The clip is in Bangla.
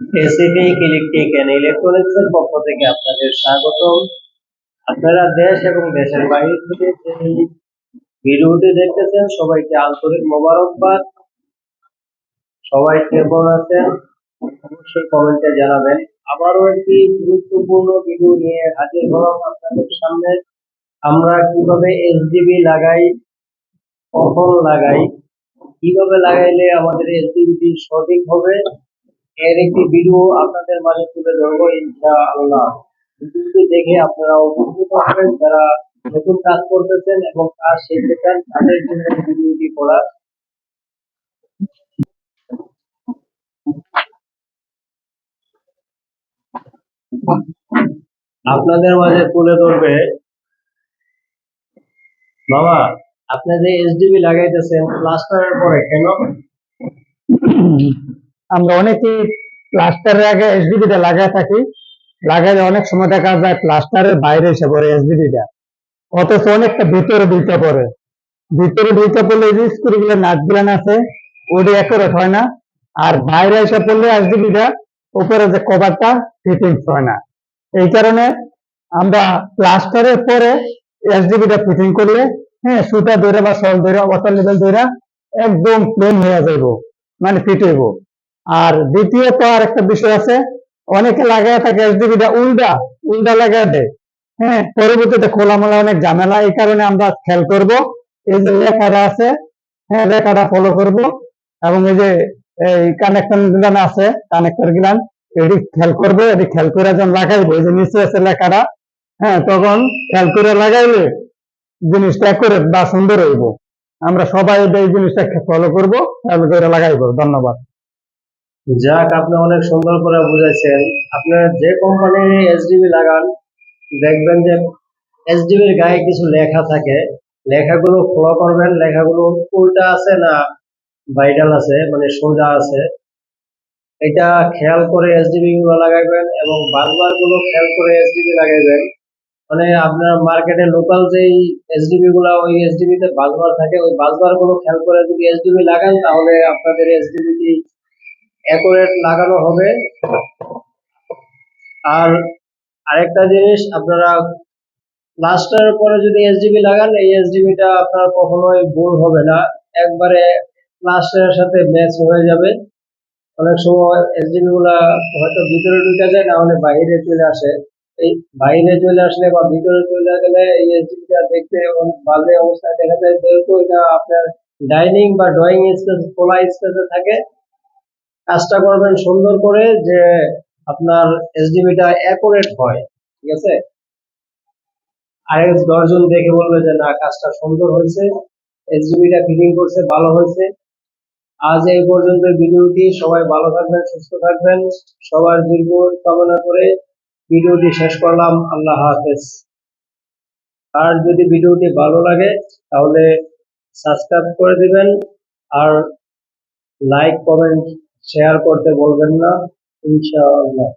এসিপি ইলেকট্রিক এন্ড ইলেকট্রনিক্স এর পক্ষ থেকে আপনাদের স্বাগতম। আপনারা দেশ এবং দেশের বাইরে থেকে যে ভিডিওটি দেখতেছেন, সবাইকে আন্তরিক মোবারকবাদ। সবাই কেমন আছেন? অবশ্যই কমেন্টে জানাবেন। আবারও একটি গুরুত্বপূর্ণ ভিডিও নিয়ে হাজির হলাম আপনাদের সামনে। আমরা কীভাবে এসডিবি লাগাই, কখন লাগাই, কীভাবে লাগাইলে আমাদের এসডিবিটি সঠিক হবে এর একটি ভিডিও আপনাদের মাঝে তুলে ধরবো, ইনশাআল্লাহ। ভিডিওটি দেখে আপনারা উপকৃত হবেন, যারা নতুন কাজ করতেছেন এবং কাজ শিখতে চান, তাদের জন্য ভিডিওটি করা আপনাদের মাঝে তুলে ধরবে, বাবা, আপনি যে এসডিবি লাগাইতেছেন প্লাস্টারের পরে, কেন? আমরা অনেকে প্লাস্টারের আগে এসডিবি টা লাগায় থাকি। লাগাইলে অনেক সময় দেখা যায় প্লাস্টারের বাইরে এসে পড়ে এসডিবি টা। অথচ অনেকটা ভিতরে ঢুকে পড়ে। ভিতরে ঢুকে পড়লে যে স্ক্রু গুলো নাট গুলান আছে, ওটি অ্যাকুরেট হয় না। আর বাইরে এসে পড়লে এসডিবি টা উপরে যে কভারটা ফিটিংস হয় না। এই কারণে আমরা প্লাস্টারের পরে এসডিবি টা ফিটিং করলে হ্যাঁ সুতা ধরে বা সল ধরে ওয়াটার লেভেল ধরে একদম প্লেন হয়ে যাইব। মানে ফিট হইব। আর দ্বিতীয়ত আর একটা বিষয় আছে, অনেকে লাগায় থাকে এসডিবি টা উল্টা উল্টা লাগায় দেয়। হ্যাঁ পরবর্তীতে খোলামেলা অনেক ঝামেলা, এই কারণে আমরা খেয়াল করব। এই যে লেখাটা আছে হ্যাঁ লেখাটা ফলো করব এবং এই যে এই কানেকশন গুলান আছে কানেক্টর গুলান, এটি খেয়াল করব, এটি খেয়াল করে যখন লাগাইবো, এই যে নিচে আছে লেখাটা হ্যাঁ তখন খেয়াল করে লাগাইলে জিনিসটা করে বা সুন্দর হইব। আমরা সবাই এই জিনিসটা ফলো করব, খেয়াল করে লাগাইবো। ধন্যবাদ। যাক, আপনি অনেক সুন্দর করে বুঝাইছেন। আপনার যে কোম্পানির এসডিবি লাগান, দেখবেন যে এসডিবির গায়ে কিছু লেখা থাকে। লেখাগুলো ফলো করবেন, লেখাগুলো উল্টা আছে না ভাইডাল আছে মানে সোজা আছে। এটা খেয়াল করে এসডিবি গুলো লাগাইবেন এবং বারবারগুলো খেয়াল করে এসডিবি লাগাইবেন। মানে আপনার মার্কেটে লোকাল যেই এসডিবি গুলো ওই এসডিবি তে বাজবার থাকে, ওই বাজবারগুলো খেয়াল করে যদি এসডিবি লাগান, তাহলে আপনাদের এসডিবি অ্যাকুরেট লাগানো হবে। আর আরেকটা জিনিস, আপনারা প্লাস্টারের পরে যদি এসডিবি লাগান, এই এসডিবিটা আপনার কখনোই ভুল হবে না। একবারে প্লাস্টারের সাথে ম্যাচ হয়ে যাবে। অনেক সময় এসডিবি গুলা হয়তো ভিতরে ঢুকে যায়, না হলে বাইরে চলে আসে। এই বাইরে চলে আসলে বা ভিতরে চলে গেলে এই এসডিবিটা দেখতে অনেক অবস্থায় দেখা যায় যেহেতু এটা আপনার ডাইনিং বা ড্রয়িং স্পেস খোলা স্পেসে থাকে। কাজটা করবেন সুন্দর করে যে আপনার এসডিবিটা অ্যাকুরেট হয়, ঠিক আছে? আর দশজন দেখে বলবে যে, না, কাজটা সুন্দর হয়েছে এসডিবিটা ফিটিং করছে, ভালো হয়েছে। আজ এই পর্যন্ত ভিডিওটি, সবাই ভালো থাকবেন, সুস্থ থাকবেন। সবার দীর্ঘ কামনা করে ভিডিওটি শেষ করলাম। আল্লাহ হাফেজ। আর যদি ভিডিওটি ভালো লাগে, তাহলে সাবস্ক্রাইব করে দিবেন। আর লাইক, কমেন্ট শেয়ার করতে বলবেন না ইনশাআল্লাহ।